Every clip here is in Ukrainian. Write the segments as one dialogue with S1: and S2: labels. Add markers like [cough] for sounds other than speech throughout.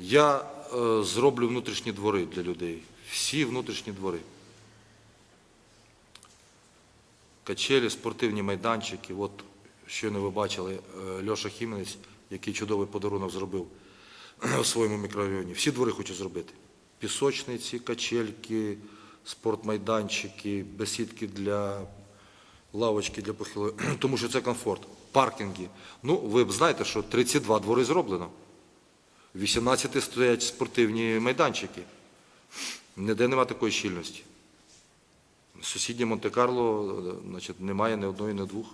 S1: Я е, зроблю внутрішні двори для людей. Всі внутрішні двори. Качелі, спортивні майданчики. От щойно ви бачили е, Льоша Хіменець, який чудовий подарунок зробив [clears throat] у своєму мікрорайоні. Всі двори хочу зробити. Пісочниці, качельки, спортмайданчики, бесідки для лавочки для похилої, [clears throat] тому що це комфорт. Паркінги. Ну, ви б знаєте, що 32 двори зроблено. 18 стоять спортивні майданчики. Ніде нема такої щільності. Сусіднє Монте-Карло немає ні одної, ні двох.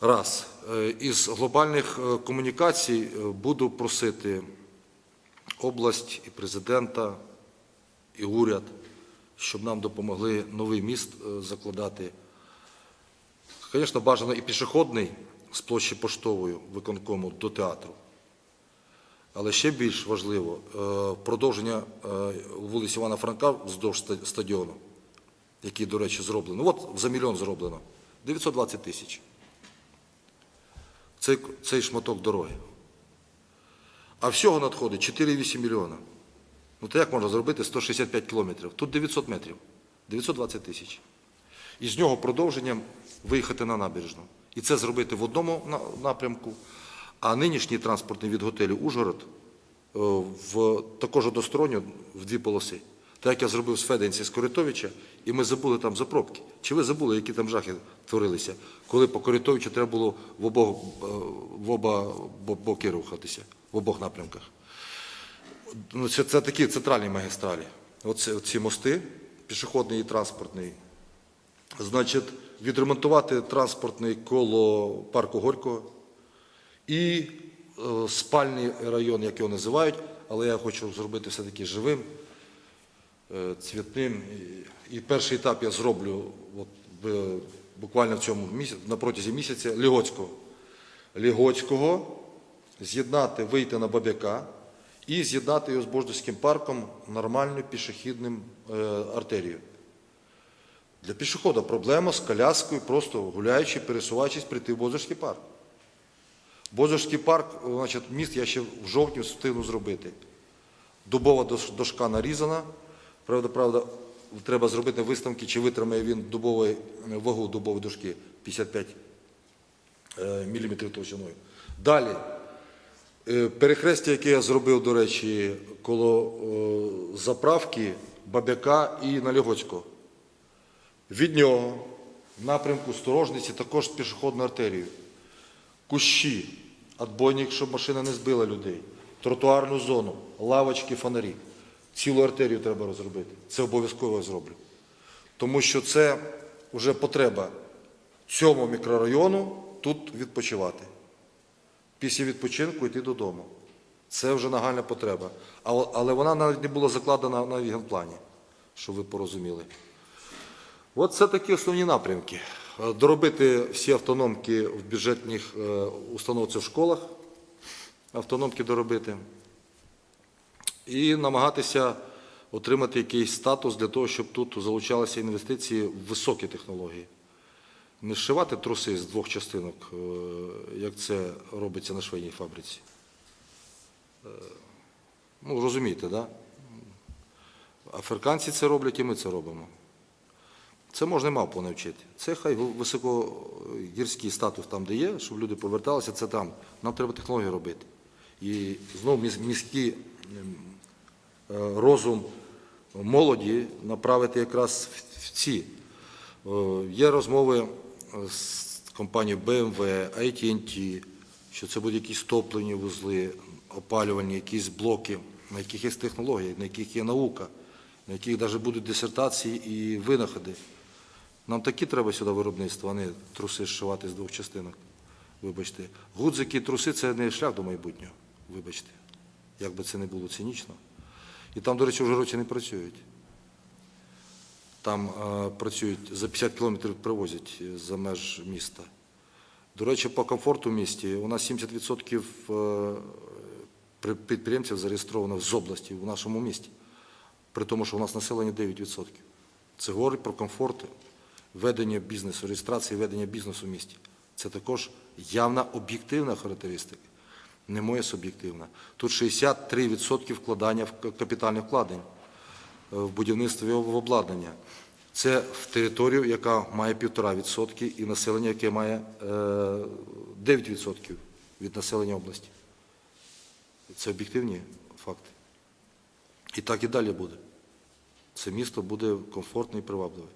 S1: Раз. Е, Із глобальних е, комунікацій е, буду просити область і президента, і уряд, щоб нам допомогли новий міст закладати. Звісно, бажано і пішохідний з площі поштовою виконкому до театру. Але ще більш важливо е, продовження е, вулиці Івана Франка вздовж стадіону, який, до речі, зроблено. От за мільйон зроблено. 920 тисяч. Цей, цей шматок дороги. А всього надходить 4,8 мільйона. Ну то як можна зробити 165 кілометрів? Тут 900 метрів. 920 тисяч. І з нього продовженням виїхати на набережну. І це зробити в одному напрямку, а нинішній транспортний від готелю Ужгород е, в також односторонньо в дві полоси. Так як я зробив з Феденці з Коритовича, і ми забули там за пробки. Чи ви забули, які там жахи творилися, коли по Коритовичу треба було в обох е, в оба бо- боки рухатися, в обох напрямках? Ну, це, це такі центральні магістралі. Оце, ці мости, пішохідний і транспортний. Значить, відремонтувати транспортний коло парку Горького і е, спальний район, як його називають, але я хочу зробити все-таки живим, е, цвітним. І, перший етап я зроблю от, буквально в цьому місяці, на протязі місяця Лігоцького. Лігоцького з'єднати, вийти на Бабяка і з'єднати його з Бождівським парком нормальною пішохідним е, артерією. Для пішохода проблема з коляскою, просто гуляючи, пересуваючись, прийти в Бозорський парк. Бозорський парк, значить, міст я ще в жовтні встигну зробити. Дубова дошка нарізана. Правда, правда, треба зробити виставки, чи витримає він дубової, вагу дубової дошки 55 е, міліметрів товщиною. Далі. Е, Перехрестя, яке я зробив, до речі, коло е, заправки Бабяка і Налігоцького. Від нього в напрямку Сторожниці також з пішохідною артерією. Кущі, отбойник, щоб машина не збила людей, тротуарну зону, лавочки, фонарі. Цілу артерію треба розробити. Це обов'язково зроблю. Тому що це вже потреба цьому мікрорайону тут відпочивати. Після відпочинку йти додому. Це вже нагальна потреба. Але- вона навіть не була закладена на генплані, щоб ви порозуміли. От це такі основні напрямки. Е, Доробити всі автономки в бюджетних е, установцях в школах, автономки доробити, і намагатися отримати якийсь статус для того, щоб тут залучалися інвестиції в високі технології. Не зшивати труси з двох частинок, е, як це робиться на швейній фабриці. Ну, розумієте, так? Да? Африканці це роблять, і ми це робимо. Це можна і мавпу навчити. Це хай високогірський статус там, де є, щоб люди поверталися, це там. Нам треба технології робити. І знову міський ем, е, розум молоді направити якраз в- в ці. Е, Є розмови е, з компанією BMW, AT&T, що це будуть якісь топлені вузли, опалювальні, якісь блоки, на яких є технології, на яких є наука, на яких навіть будуть дисертації і винаходи. Нам такі треба сюди виробництво, а не труси зшивати з двох частинок. Вибачте. Гудзики труси це не шлях до майбутнього. Вибачте. Як би це не було цинічно. І там, до речі, вже році не працюють. Там працюють за 50 кілометрів привозять е, за меж міста. До речі, по комфорту в місті у нас 70% е, підприємців зареєстровано з області в нашому місті, при тому, що у нас населення 9%. Це говорить про комфорт ведення бізнесу, реєстрації ведення бізнесу в місті. Це також явна об'єктивна характеристика. не моє суб'єктивне. Тут 63% вкладання в капітальних вкладень е, в будівництво в обладнання. Це в територію, яка має 1,5% і населення, яке має е, 9% від населення області. Це об'єктивні факти. І так і далі буде. Це місто буде комфортне і привабливе.